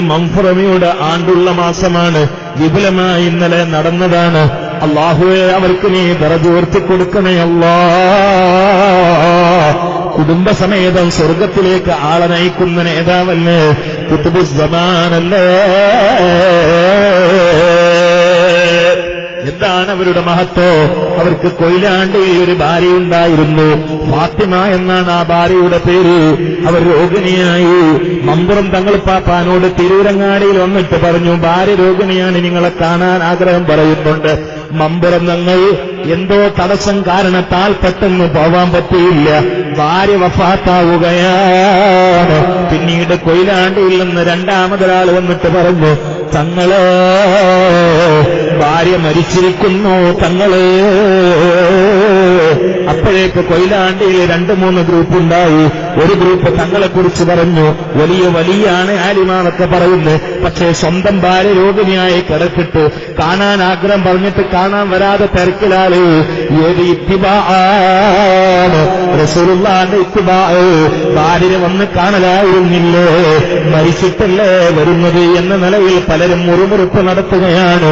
മംഫുറമിയുടെ ആണ്ടുള്ള മാസമാണ്. വിപുലമായി ഇന്നലെ നടന്നതാണ്. അള്ളാഹുവെ അവർക്ക് നീ ദറജുയർത്തി കൊടുക്കണേ അല്ലാ. കുടുംബസമേതം സ്വർഗത്തിലേക്ക് ആളെ നയിക്കുന്ന നേതാവല്ലേ? കുത്തുബുസ്സമാനല്ലേ? എന്താണ് അവരുടെ മഹത്വം? അവർക്ക് കൊയിലാണ്ടിയിൽ ഒരു ഭാര്യയുണ്ടായിരുന്നു ഫാത്തിമ എന്നാണ് ആ ഭാര്യയുടെ പേര്. അവർ രോഗിണിയായി. മമ്പുറം പാപ്പാനോട് തിരൂരങ്ങാടിയിൽ വന്നിട്ട് പറഞ്ഞു ഭാര്യ രോഗിണിയാണ് നിങ്ങളെ കാണാൻ ആഗ്രഹം പറയുന്നുണ്ട്. മമ്പുറം തങ്ങൾ എന്തോ തടസ്സം കാരണത്താൽ പെട്ടെന്ന് പോവാൻ പറ്റിയില്ല. ഭാര്യ വഫാത്താവുകയാണ്. പിന്നീട് കൊയിലാണ്ടിയിൽ നിന്ന് രണ്ടാമതൊരാൾ വന്നിട്ട് പറഞ്ഞു തങ്ങളെ ഭാര്യ മരിച്ചിരിക്കുന്നു തങ്ങൾ. അപ്പോഴേക്ക് കൊയിലാണ്ടിയിൽ രണ്ട് മൂന്ന് ഗ്രൂപ്പ് ഉണ്ടായി. ഒരു ഗ്രൂപ്പ് തങ്ങളെ കുറിച്ച് പറഞ്ഞു വലിയ വലിയ ആണ് ആലിമാണൊക്കെ പറയുന്നത് പക്ഷേ സ്വന്തം ഭാര്യ രോഗിണിയായി കിടക്കിട്ട്. കാണാൻ ആഗ്രഹം പറഞ്ഞിട്ട് കാണാൻ വരാതെ തിരക്കിലാൽ. ഏത് ഇത്തിബാ ഭാര്യനെ വന്ന് കാണലായിരുന്നില്ലേ? മരിച്ചിട്ടല്ലേ വരുന്നത് എന്ന നിലയിൽ പലരും മുറുമുറുപ്പ് നടത്തുകയാണ്.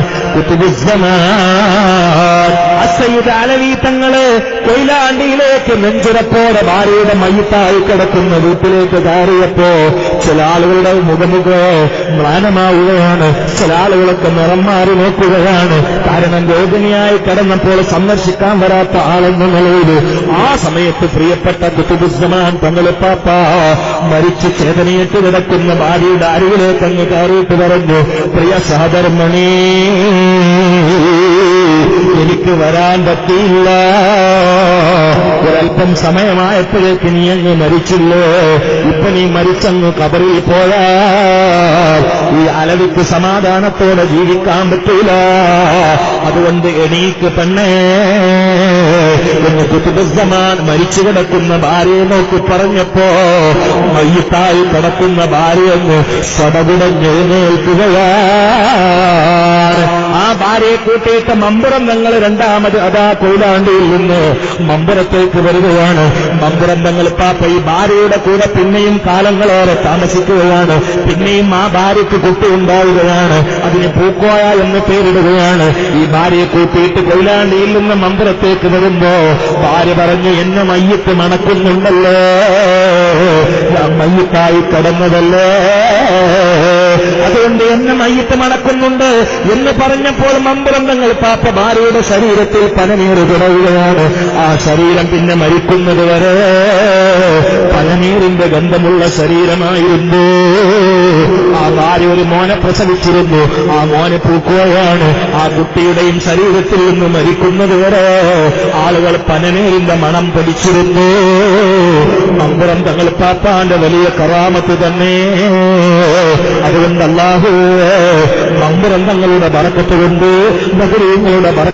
അലവി തങ്ങൾ കൊയിലാണ്ടിയിലേക്ക് നെഞ്ചുറപ്പോടെ ഭാര്യയുടെ മയ്യത്തായി കിടക്കുന്ന വീട്ടിലേക്ക് കയറിയപ്പോ ചില ആളുകളുടെ മുഖമുഖോ മ്ലാനമാവുകയാണ്. ചില ആളുകളൊക്കെ നിറം മാറി നോക്കുകയാണ്. കാരണം രോഗിണിയായി കടന്നപ്പോൾ സന്ദർശിക്കാൻ വരാത്ത ആളെന്ന നിലയിൽ ആ സമയത്ത് പ്രിയപ്പെട്ട കുത്തുബുസ്സമാൻ പാപ്പ മരിച്ച് ചേതനയിട്ട് കിടക്കുന്ന ഭാര്യയുടെ അരികിലേക്ക് അങ്ങ് കയറിയിട്ട് പറഞ്ഞു പ്രിയ സഹധർമ്മണി എനിക്ക് വരാൻ പറ്റിയില്ല. ഒരല്പം സമയമായപ്പോഴേക്ക് നീ അങ്ങ് മരിച്ചില്ലേ? ഇപ്പൊ നീ മരിച്ചങ്ങ് കബറിൽ പോയാൽ ഈ അലവിക്ക് സമാധാനത്തോടെ ജീവിക്കാൻ പറ്റൂല. അതുകൊണ്ട് എണീക്ക് പെണ്ണേ. എന്ന് മരിച്ചു കിടക്കുന്ന ഭാര്യയെ നോക്കി പറഞ്ഞപ്പോ മയ്യത്തായി കിടക്കുന്ന ഭാര്യയെന്ന് സടകുടഞ്ഞെഴുന്നേൽക്കുകയാണ് ആ ഭാര്യയെ കൂട്ടിയിട്ട് മമ്പുറം ഞങ്ങൾ രണ്ടാമത് അതാ കൊയിലാണ്ടിയിൽ നിന്ന് മമ്പുറത്തേക്ക് വരികയാണ്. മമ്പുറം തങ്ങൾ പാപ്പ ഈ ഭാര്യയുടെ കൂടെ പിന്നെയും കാലങ്ങളേറെ താമസിക്കുകയാണ്. പിന്നെയും ആ ഭാര്യയ്ക്ക് കുട്ടി ഉണ്ടാവുകയാണ്. അതിന് പൂക്കോയ എന്ന് പേരിടുകയാണ്. ഈ ഭാര്യയെ കൂട്ടിയിട്ട് കൊയിലാണ്ടിയിൽ നിന്ന് മമ്പുറത്തേക്ക് വരുമ്പോ ഭാര്യ പറഞ്ഞു എന്നെ മയ്യത്ത് മണക്കുന്നുണ്ടല്ലോ. മയ്യത്തായി കടന്നതല്ലേ? അതുകൊണ്ട് എന്നെ മയ്യത്ത് മണക്കുന്നുണ്ട് എന്ന് പറഞ്ഞപ്പോൾ മമ്പുറന്തങ്ങൾ പാപ്പമാരുടെ ശരീരത്തിൽ പനനീര് തുടരുകയാണ് ആ ശരീരം പിന്നെ മരിക്കുന്നത് വരെ പനനീരിന്റെ ഗന്ധമുള്ള ശരീരമായിരുന്നു. ആ ഭാര്യ ഒരു മോനെ പ്രസവിച്ചിരുന്നു. ആ മോനെ പൂക്കുകയാണ് ആ കുട്ടിയുടെയും ശരീരത്തിൽ നിന്ന് മരിക്കുന്നത് വരെ ആളുകൾ പനനീരിന്റെ മണം പഠിച്ചിരുന്നു മമ്പുറം തങ്ങൾ പാപ്പാന്റെ വലിയ കറാമത്ത് തന്നെ. അതുകൊണ്ട് മമ്പുറം തങ്ങളുടെ ബറക്കത്ത് കൊണ്ട് ബഹരീങ്ങളുടെ ബറ